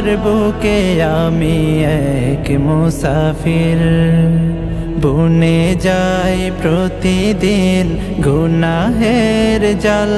দুনিয়ার বুকে আমি এক মুসাফির। বনে যাই প্রতিদিন গুনাহের জল।